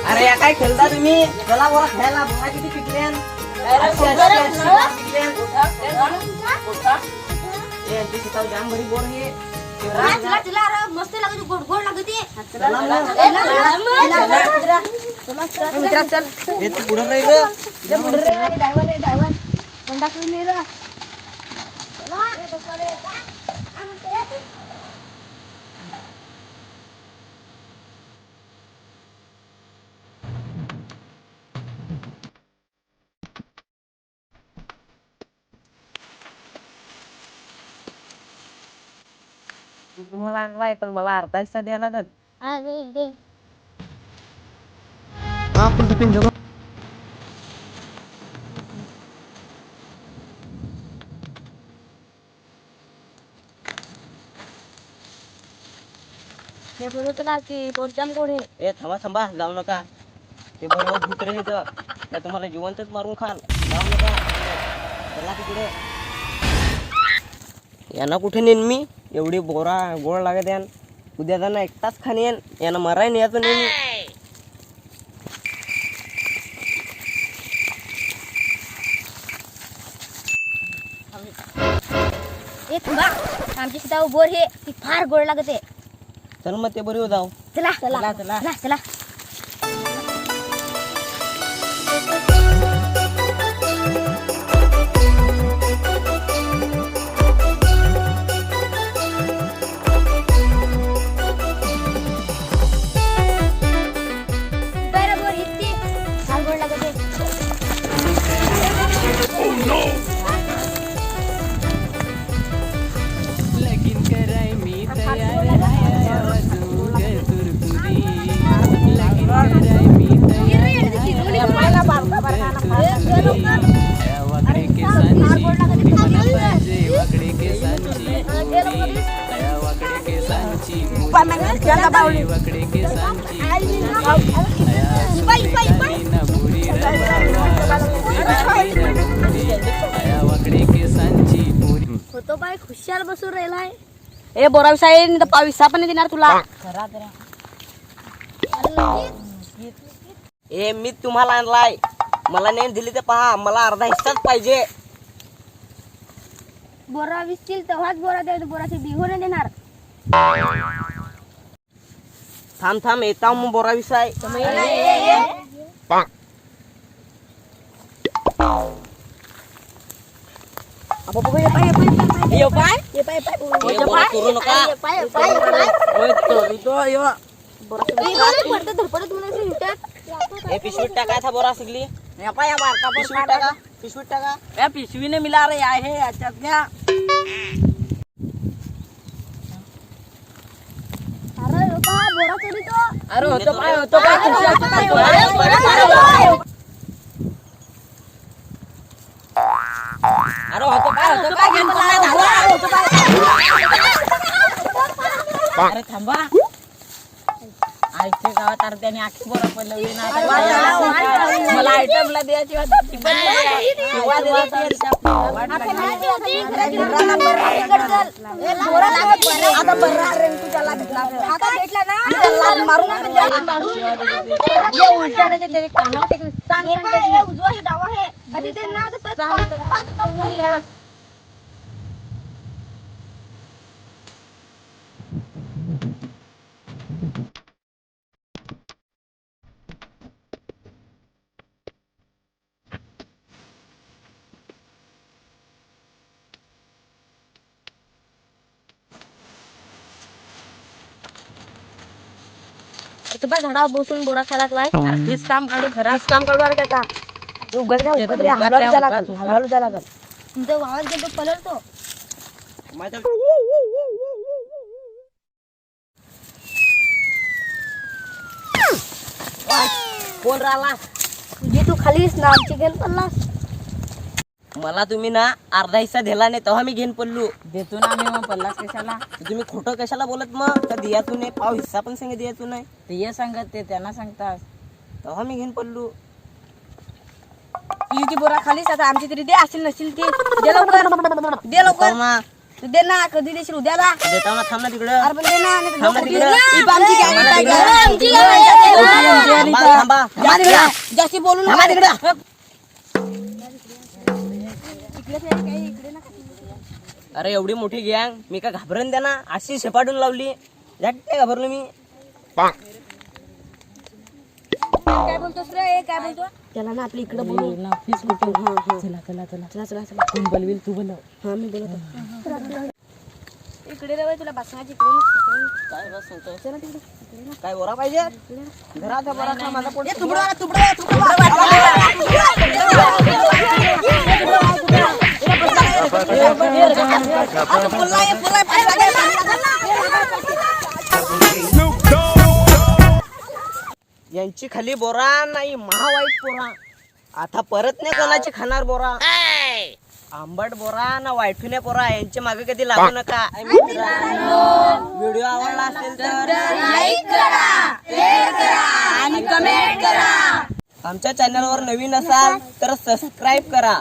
अरे या काय खेळता तुम्ही चला बोला खेळायला बोला किती पिकल्यान मस्त लागते गोड गोड लागते चला. राहिलं तुम्हाला आणलाय पण मला अर्धा हिस्सा द्यायला ना हा पण पिन जगो ए थांबा थांबा जाऊ नका ते बरोबर भूत्र येतं त्या तुम्हाला जिवंतच मारून खाल जाऊ नका चला तिकडे यांना कुठे नेन मी? एवढी बोरा गोळ लागत यान. उद्या त्यांना एकटाच खाणे येन. यांना मराय नाही याचं नेन थांबा आमची सीता बोर हे ती फार गोड लागते. चल मग ते बरी जाऊ. चला चला, चला. चला. होतो बाय खुशाल बसून राहिलाय. ए बोरा साहेब पाविसा पण नाही देणार तुला. ए मी तुम्हाला आणलाय. मला नेन दिली ते पहा मला अर्धा हिस्साच पाहिजे. बोरा विसतील तेव्हाच बोरा द्यायचं बोराची देणार थांब मग बोरा विसाय यो पाय ए, बोरा. ए पिशवीत था सिगली या पाय या बारका पण पिशवीत टाका पिशवीत टाका. या पिशवीने मिला रे आहे याच्यात घ्या बोरा चोरी तो अरे होतो पाय होतो. अरे घेऊन. अरे थांबा आईच्या गावात अर्ध्याने आखी बोरा पडलं मला आयटमला द्यायची होती ती पण नाही. तेव्हा द्यायची होती आपल्याला. वाट लागली. आता बरं अरे तुझ्या लागला आता भेटला ना लाद मारून आता द्यायला मारून. हे उलटा नाही ते कानावर टेकून सांग हे उजवा हे डावा हे तुझ्या झाडावर बसून बोरा खायला लागलाय. हेच काम काढू खराच काम काढू अरे काय रे, लागल, लागल. तुमचा वावर गेलो कोण राहिला तुझी तू खालीस ना आमची घेऊन पडलास. मला तुम्ही ना अर्धा हिस्सा दिला नाही तेव्हा मी घेऊन पडलो. देतो ना आम्ही मग पल्लास कशाला? तुम्ही खोटं कशाला बोलत मग? का दियातू नाही पाव हिस्सा पण सांग दियातू नाही. ते ये सांगत ते त्यांना सांगतात तेव्हा मी घेऊन पडलो. तुझी ती बोरा खालीच आता आमची तरी दे असेल नसेल ते. दे लवकर. दे लवकर. तू दे ना कधी देशील उद्याला ना थांब ना तिकडं. अरे पण दे ना नाही तर थांब ना नको. तिकडं. देऊ. ही आमची gang थांब ना आहे. तिकडं. आमची gang आहे. थांबा थांबा थांबा तिकडं. जास्ती बोलू नका. तिकडं इकडे फिर, काही इकडे नका. अरे एवढी मोठी गँग मी का घाबरून द्या ना अशी शेपाटून लावली. झट्टे घाबरलो मी. काय बोलतोस रे? काय बोलतो त्याला ना आपल्या इकडे बोलू ना चला चला चला. चला चला चला. बोलवील तू बोलव हा मी बोलतो इकडे रे तुला इकडे काय. चला तिकडे. काय बोरा पाहिजे? घरात आहे बोरा का माझा पोट यांची खाली बोरा नाही महावाईट पोरा आता परत नाही कोणाची खाणार बोरा. आंबट बोरा ना वाईटुने पोरा यांच्या मागे कधी लागू नका. व्हिडिओ आवडला असेल तर आणि कमेंट करा. आमच्या चॅनलवर नवीन असाल तर सबस्क्राईब करा.